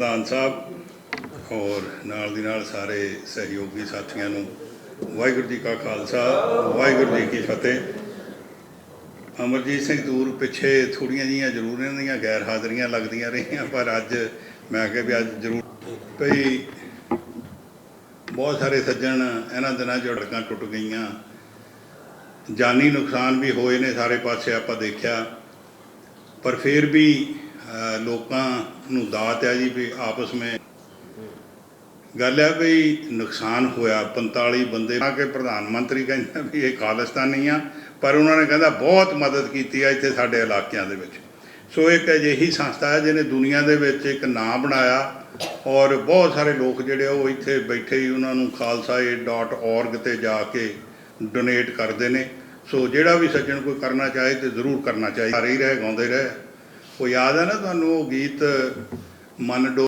ਪ੍ਰਧਾਨ ਸਾਹਿਬ ਔਰ ਨਾਲ ਦੀ ਨਾਲ ਸਾਰੇ ਸਹਿਯੋਗੀ ਸਾਥੀਆਂ ਨੂੰ ਵਾਹਿਗੁਰੂ ਜੀ ਕਾ ਖਾਲਸਾ, ਵਾਹਿਗੁਰੂ ਜੀ ਕੀ ਫਤਿਹ। ਅਮਰਜੀਤ ਸਿੰਘ ਦੂਰ ਪਿੱਛੇ ਥੋੜੀਆਂ ਜੀਆਂ ਜ਼ਰੂਰ ਇਹਨਾਂ ਦੀਆਂ ਗੈਰ ਹਾਜ਼ਰੀਆਂ ਲੱਗਦੀਆਂ ਰਹੀਆਂ, ਪਰ ਅੱਜ ਮੈਂ ਕਿਹਾ ਵੀ ਅੱਜ ਜ਼ਰੂਰ ਭਈ ਬਹੁਤ ਸਾਰੇ ਸੱਜਣ ਇਹਨਾਂ ਦਿਨਾਂ 'ਚ ਟੁੱਟ ਗਈਆਂ। ਜਾਨੀ ਨੁਕਸਾਨ ਵੀ ਹੋਏ ਨੇ ਸਾਰੇ ਪਾਸੇ ਆਪਾਂ ਦੇਖਿਆ, ਪਰ ਫਿਰ ਵੀ ਲੋਕਾਂ ਨੂੰ ਦਾਤ ਹੈ ਜੀ ਵੀ ਆਪਸ ਵਿੱਚ। ਗੱਲ ਹੈ ਵੀ ਨੁਕਸਾਨ ਹੋਇਆ 45 ਬੰਦੇ ਆ ਕੇ ਪ੍ਰਧਾਨ ਮੰਤਰੀ ਕਹਿੰਦਾ ਵੀ ਇਹ ਖਾਲਿਸਤਾਨੀ ਆ, ਪਰ ਉਹਨਾਂ ਨੇ ਕਹਿੰਦਾ ਬਹੁਤ ਮਦਦ ਕੀਤੀ ਆ ਇੱਥੇ ਸਾਡੇ ਇਲਾਕਿਆਂ ਦੇ ਵਿੱਚ। ਸੋ ਇੱਕ ਅਜਿਹੀ ਸੰਸਥਾ ਹੈ ਜਿਹਨੇ ਦੁਨੀਆ ਦੇ ਵਿੱਚ ਇੱਕ ਨਾਂ ਬਣਾਇਆ ਔਰ ਬਹੁਤ ਸਾਰੇ ਲੋਕ ਜਿਹੜੇ ਆ ਉਹ ਇੱਥੇ ਬੈਠੇ ਹੀ ਉਹਨਾਂ ਨੂੰ khalsaid.org ਤੇ ਜਾ ਕੇ ਡੋਨੇਟ ਕਰਦੇ ਨੇ। ਸੋ ਜਿਹੜਾ ਵੀ ਸੱਜਣ ਕੋਈ ਕਰਨਾ ਚਾਹੇ ਤੇ ਜ਼ਰੂਰ ਕਰਨਾ ਚਾਹੀਦਾ। ਸਾਰੇ ਹੀ ਰਹੇ, ਗਾਉਂਦੇ ਰਹੇ। ਉਹ ਯਾਦ ਹੈ ਨਾ ਤੁਹਾਨੂੰ ਉਹ ਗੀਤ ਮਨ ਡੋ